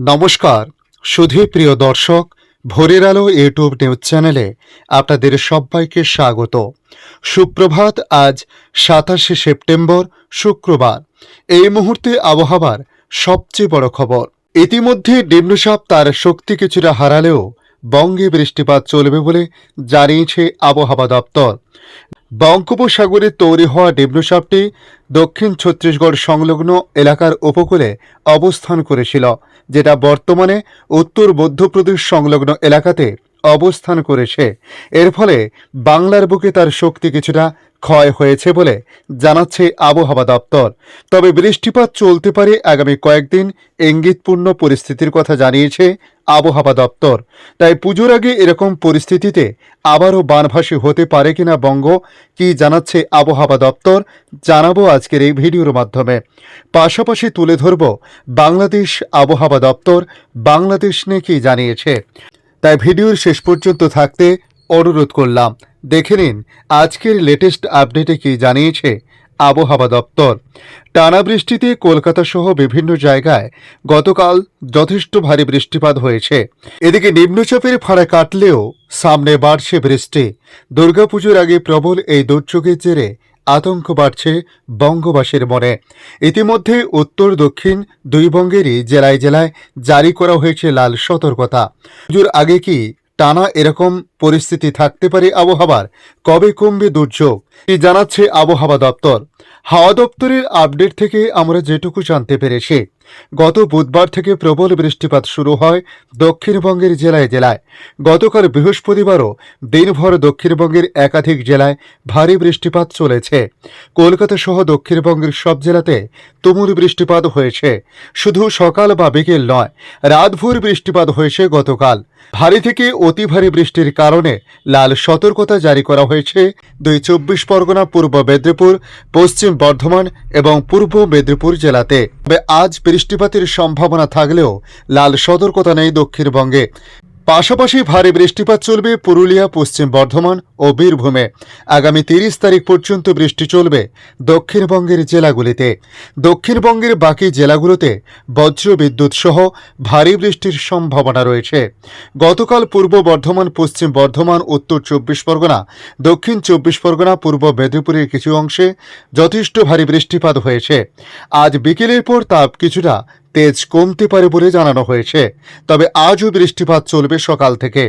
নমস্কার। সুধী প্রিয় দর্শক, ভোরের আলো ইউটিউব নিউজ চ্যানেলে আপনাদের সবাইকে স্বাগত। সুপ্রভাত, আজ সাতাশে সেপ্টেম্বর, শুক্রবার। এই মুহূর্তে আবহাওয়ার সবচেয়ে বড় খবর। ইতিমধ্যে নিম্নচাপ তার শক্তি কিছুটা হারালেও বঙ্গে বৃষ্টিপাত চলবে বলে জানিয়েছে আবহাওয়া দপ্তর। বঙ্গোপসাগরে তৈরি হওয়া নিম্নচাপটি দক্ষিণ ছত্তিশগড় সংলগ্ন এলাকার উপকূলে অবস্থান করেছিল। যেটা বর্তমানে উত্তর মধ্যপ্রদেশ সংলগ্ন এলাকাতে অবস্থান করেছে। এর ফলে বাংলার বুকে তার শক্তি কিছুটা ক্ষয় হয়েছে বলে জানাচ্ছে আবহাওয়া দপ্তর। তবে বৃষ্টিপাত চলতে পারে আগামী কয়েকদিন ইঙ্গিতপূর্ণ পরিস্থিতির কথা জানিয়েছে আবহাওয়া দপ্তর। তাই পুজোর আগে এরকম পরিস্থিতিতে আবারও বানভাসী হতে পারে কিনা বঙ্গ কি জানাচ্ছে আবহাওয়া দপ্তর জানাব আজকের এই ভিডিওর মাধ্যমে। পাশাপাশি তুলে ধরব বাংলাদেশ আবহাওয়া দপ্তর বাংলাদেশ নিয়ে কি জানিয়েছে। তাই ভিডিওর শেষ পর্যন্ত থাকতে অনুরোধ করলাম। দেখে নিন আজকের লেটেস্ট আপডেটে কি জানিয়েছে আবহাওয়া দপ্তর। টানা বৃষ্টিতে কলকাতা সহ বিভিন্ন জায়গায় গতকাল যথেষ্ট ভারী বৃষ্টিপাত হয়েছে। এদিকে নিম্নচাপের ফাড়া কাটলেও সামনে বাড়ছে বৃষ্টি। দুর্গাপুজোর আগে প্রবল এই দুর্যোগের জেরে আতঙ্ক বাড়ছে বঙ্গবাসীর মনে। ইতিমধ্যে উত্তর, দক্ষিণ দুই বঙ্গেরই জেলায় জেলায় জারি করা হয়েছে লাল সতর্কতা। পুজোর আগে কি টানা এরকম পরিস্থিতি থাকতে পারে আবহাওয়ার। কবে কমবে দুর্যোগ? কি জানাচ্ছে আবহাওয়া দপ্তর। হাওয়া দপ্তরের আপডেট থেকে আমরা যেটুকু জানতে পেরেছি, গত বুধবার থেকে প্রবল বৃষ্টিপাত শুরু হয় দক্ষিণবঙ্গের জেলায় জেলায়। গতকাল বৃহস্পতিবারও দিনভর দক্ষিণবঙ্গের একাধিক জেলায় ভারী বৃষ্টিপাত চলেছে। কলকাতা সহ দক্ষিণবঙ্গের সব জেলাতে তুমুল বৃষ্টিপাত হয়েছে। শুধু সকাল বা বিকেল নয়, রাতভর বৃষ্টিপাত হয়েছে গতকাল। ভারী থেকে অতি ভারী বৃষ্টির কারণে লাল সতর্কতা জারি করা হয়েছে। দুই চব্বিশ পরগনা, পূর্ব মেদিনীপুর, পশ্চিম বর্ধমান এবং পূর্ব মেদিনীপুর জেলাতে। তবে আজ বৃষ্টিপাতের সম্ভাবনা থাকলেও লাল সতর্কতা নেই দক্ষিণবঙ্গে। পাশাপাশি ভারী বৃষ্টিপাত চলবে পুরুলিয়া, পশ্চিম বর্ধমান ও বীরভূমে। আগামী তিরিশ তারিখ পর্যন্ত বৃষ্টি চলবে দক্ষিণবঙ্গের জেলাগুলিতে। দক্ষিণবঙ্গের বাকি জেলাগুলোতে বজ্র বিদ্যুৎ সহ ভারী বৃষ্টির সম্ভাবনা রয়েছে। গতকাল পূর্ব বর্ধমান, পশ্চিম বর্ধমান, উত্তর চব্বিশ পরগনা, দক্ষিণ চব্বিশ পরগনা, পূর্ব মেদিনীপুরের কিছু অংশে যথেষ্ট ভারী বৃষ্টিপাত হয়েছে। আজ বিকেলের পর তাপ কিছুটা তেজ কমতে পারে বলে জানানো হয়েছে। তবে আজও বৃষ্টিপাত চলবে সকাল থেকে।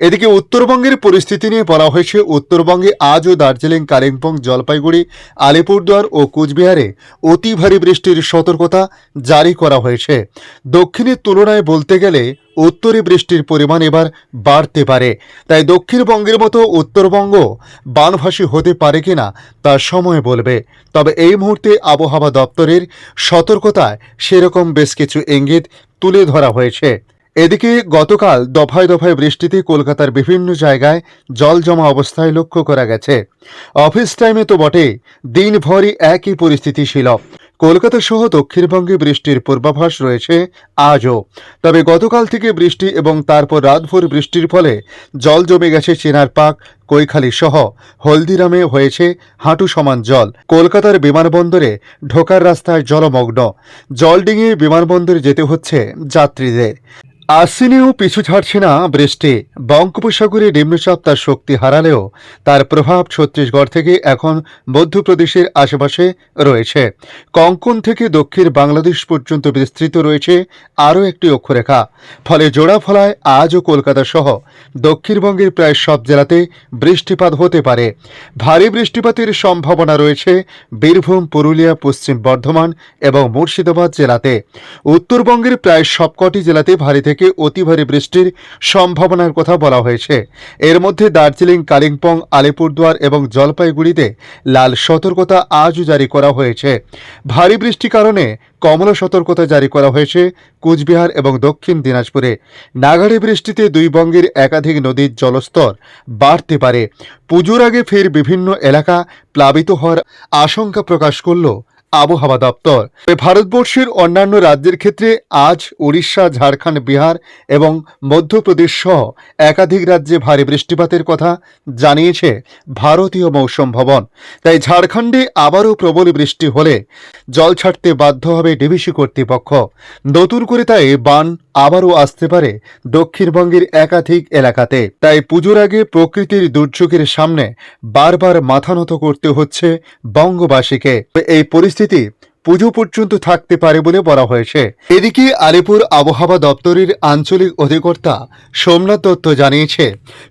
এদিকে উত্তরবঙ্গের পরিস্থিতি নিয়ে বলা হয়েছে, উত্তরবঙ্গে আজও দার্জিলিং, কালিম্পং, জলপাইগুড়ি, আলিপুরদুয়ার ও কুচবিহারে অতি ভারী বৃষ্টির সতর্কতা জারি করা হয়েছে। দক্ষিণের তুলনায় বলতে গেলে উত্তরে বৃষ্টির পরিমাণ এবার বাড়তে পারে। তাই দক্ষিণবঙ্গের মতো উত্তরবঙ্গ বানভাসী হতে পারে কিনা তা সময় বলবে। তবে এই মুহূর্তে আবহাওয়া দপ্তরের সতর্কতায় সেরকম বেশ কিছু ইঙ্গিত তুলে ধরা হয়েছে। এদিকে গতকাল দফায় দফায় বৃষ্টিতে কলকাতার বিভিন্ন জায়গায় জল জমা অবস্থায় লক্ষ্য করা গেছে। অফিস টাইমে তো বটে, দিনভরই একই পরিস্থিতি ছিল। কলকাতা সহ দক্ষিণবঙ্গে বৃষ্টির পূর্বাভাস রয়েছে আজও। তবে গতকাল থেকে বৃষ্টি এবং তারপর রাতভর বৃষ্টির ফলে জল জমে গেছে চেনার পাক, কৈখালি সহ হলদিরামে হয়েছে হাঁটু সমান জল। কলকাতার বিমানবন্দরে ঢোকার রাস্তায় জলমগ্ন। জল ডিঙিয়ে বিমানবন্দরে যেতে হচ্ছে যাত্রীদের। আশ্বিনেও পিছু ছাড়ছে না বৃষ্টি বঙ্গোপসাগরে নিম্নচাপ তার শক্তি হারালেও তার প্রভাব ছত্তিশগড় থেকে এখন মধ্যপ্রদেশের আশেপাশে রয়েছে। কঙ্কন থেকে দক্ষিণ বাংলাদেশ পর্যন্ত বিস্তৃত রয়েছে আরও একটি অক্ষরেখা। ফলে জোড়া ফলায় আজও কলকাতা সহ দক্ষিণবঙ্গের প্রায় সব জেলাতে বৃষ্টিপাত হতে পারে। ভারী বৃষ্টিপাতের সম্ভাবনা রয়েছে বীরভূম, পুরুলিয়া, পশ্চিম বর্ধমান এবং মুর্শিদাবাদ জেলাতে। উত্তরবঙ্গের প্রায় সবকটি জেলাতে ভারী থেকে অতি ভারী বৃষ্টির সম্ভাবনার কথা বলা হয়েছে। এর মধ্যে দার্জিলিং, কালিম্পং, আলিপুরদুয়ার এবং জলপাইগুড়িতে লাল সতর্কতা আজও জারি করা হয়েছে। ভারী বৃষ্টির কারণে কমলা সতর্কতা জারি করা হয়েছে কুচবিহার এবং দক্ষিণ দিনাজপুরে। নাগাড়ি বৃষ্টিতে দুই বঙ্গের একাধিক নদীর জলস্তর বাড়তে পারে। পুজোর আগে ফের বিভিন্ন এলাকা প্লাবিত হওয়ার আশঙ্কা প্রকাশ করল আবহাওয়া দপ্তর। তবে ভারতবর্ষের অন্যান্য রাজ্যের ক্ষেত্রে আজ উড়িষ্যা ঝাড়খণ্ড, বিহার এবং মধ্যপ্রদেশ সহ একাধিক রাজ্যে ভারী বৃষ্টিপাতের কথা জানিয়েছে ভারতীয় মৌসুম ভবন। তাই ঝাড়খণ্ডে আবারও প্রবল বৃষ্টি হলে জল ছাড়তে বাধ্য হবে ডিভিসি কর্তৃপক্ষ। নতুন করে তাই বান আবারও আসতে পারে দক্ষিণবঙ্গের একাধিক এলাকাতে। তাই পুজোর আগে প্রকৃতির দুর্যোগের সামনে বারবার মাথা নত করতে হচ্ছে বঙ্গবাসীকে। এই পরিস্থিতি পুজো পর্যন্ত থাকতে পারে বলে বলা হয়েছে। এদিকে আলিপুর আবহাওয়া দপ্তরের আঞ্চলিক অধিকর্তা সোমনাথ দত্ত জানিয়েছে,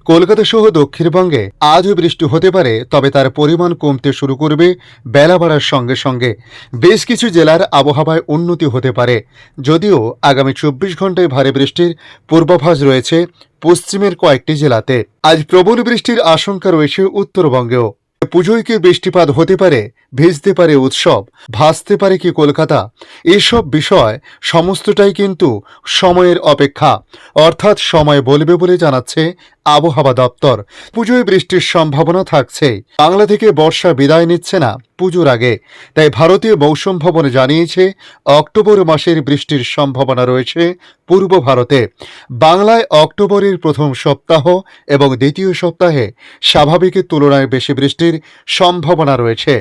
কলকাতা সহ দক্ষিণবঙ্গে আজও বৃষ্টি হতে পারে, তবে তার পরিমাণ কমতে শুরু করবে বেলা বাড়ার সঙ্গে সঙ্গে। বেশ কিছু জেলার আবহাওয়ায় উন্নতি হতে পারে, যদিও আগামী চব্বিশ ঘন্টায় ভারী বৃষ্টির পূর্বাভাস রয়েছে পশ্চিমের কয়েকটি জেলাতে। আজ প্রবল বৃষ্টির আশঙ্কা রয়েছে উত্তরবঙ্গেও। পুজোয় কি বৃষ্টিপাত হতে পারে ভিজতে পারে উৎসব ভাসতে পারে কি কলকাতা, এসব বিষয় সমস্তটাই কিন্তু সময়ের অপেক্ষা। অর্থাৎ সময় বলবে বলে জানাচ্ছে আবহাওয়া দপ্তর। পুজোয় বৃষ্টির সম্ভাবনা থাকছে। বাংলা থেকে বর্ষা বিদায় নিচ্ছে না পুজোর আগে। তাই ভারতীয় মৌসুম ভবন জানিয়েছে অক্টোবর মাসের বৃষ্টির সম্ভাবনা রয়েছে পূর্ব ভারতে। বাংলায় অক্টোবরের প্রথম সপ্তাহ এবং দ্বিতীয় সপ্তাহে স্বাভাবিকের তুলনায় বেশি বৃষ্টির সম্ভাবনা রয়েছে।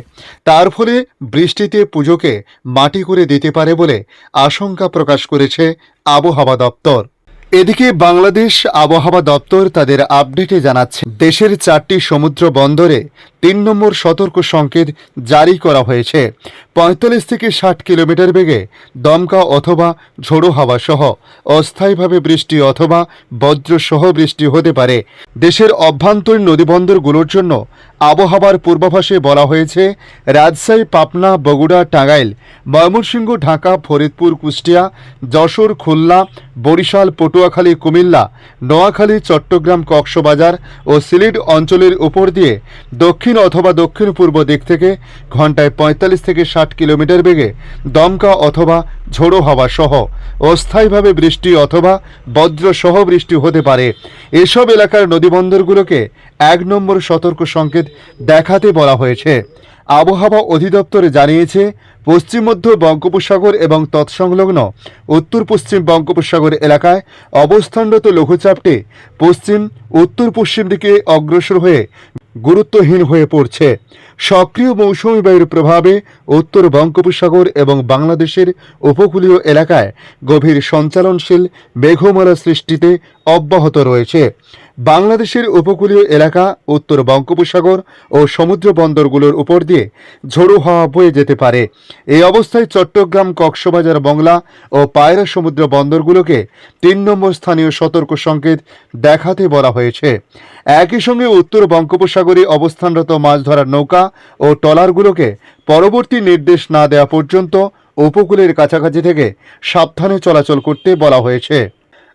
তার ফলে বৃষ্টিতে পুজোকে মাটি করে দিতে পারে বলে আশঙ্কা প্রকাশ করেছে আবহাওয়া দপ্তর। এদিকে বাংলাদেশ আবহাওয়া দপ্তর তাদের আপডেটে জানাচ্ছে, দেশের চারটি সমুদ্র বন্দরে তিন নম্বর সতর্ক সংকেত জারি করা হয়েছে। পঁয়তাল্লিশ থেকে ষাট কিলোমিটার বেগে দমকা অথবা ঝোড়ো হাওয়া সহ অস্থায়ীভাবে বৃষ্টি অথবা বজ্রসহ বৃষ্টি হতে পারে। দেশের অভ্যন্তরীণ নদীবন্দরগুলোর জন্য আবহাওয়ার পূর্বাভাসে বলা হয়েছে, রাজশাহী, পাবনা, বগুড়া, টাঙ্গাইল, ময়মনসিংহ, ঢাকা, ফরিদপুর, কুষ্টিয়া, যশোর, খুলনা, বরিশাল, পটুয়াখালী, কুমিল্লা, নোয়াখালী, চট্টগ্রাম, কক্সবাজার ও সিলেট অঞ্চলের উপর দিয়ে দক্ষিণ অথবা দক্ষিণ পূর্ব দিক থেকে ঘন্টায় পঁয়তাল্লিশ থেকে ষাট কিলোমিটার বেগে দমকা অথবা ঝোড়ো হাওয়া সহ অস্থায়ীভাবে বৃষ্টি অথবা বজ্র সহ বৃষ্টি হতে পারে। এসব এলাকার নদীবন্দরগুলোকে এক নম্বর সতর্ক সংকেত দেখাতে বলা হয়েছে। আবহাওয়া অধিদপ্তর জানিয়েছে, পশ্চিম মধ্য বঙ্গোপসাগর এবং তৎসংলগ্ন উত্তর পশ্চিম বঙ্গোপসাগর এলাকায় অবস্থানরত লঘুচাপটি পশ্চিম উত্তর পশ্চিম দিকে অগ্রসর হয়ে গুরুত্বহীন হয়ে পড়ছে। সক্রিয় মৌসুমী বায়ুর প্রভাবে উত্তর বঙ্গোপসাগর এবং বাংলাদেশের উপকূলীয় এলাকায় গভীর সঞ্চালনশীল মেঘমালা সৃষ্টিতে অব্যাহত রয়েছে। বাংলাদেশের উপকূলীয় এলাকা, উত্তর বঙ্গোপসাগর ও সমুদ্র বন্দরগুলোর উপর দিয়ে ঝোড়ো হাওয়া বয়ে যেতে পারে। এই অবস্থায় চট্টগ্রাম, কক্সবাজার, বংলা ও পায়রা সমুদ্র বন্দরগুলোকে তিন নম্বর স্থানীয় সতর্ক সংকেত দেখাতে বলা হয়েছে। একই সঙ্গে উত্তর বঙ্গোপসাগরে অবস্থানরত মাছ ধরার নৌকা ও ট্রলারগুলোকে পরবর্তী নির্দেশ না দেওয়া পর্যন্ত উপকূলের কাছাকাছি থেকে সাবধানে চলাচল করতে বলা হয়েছে।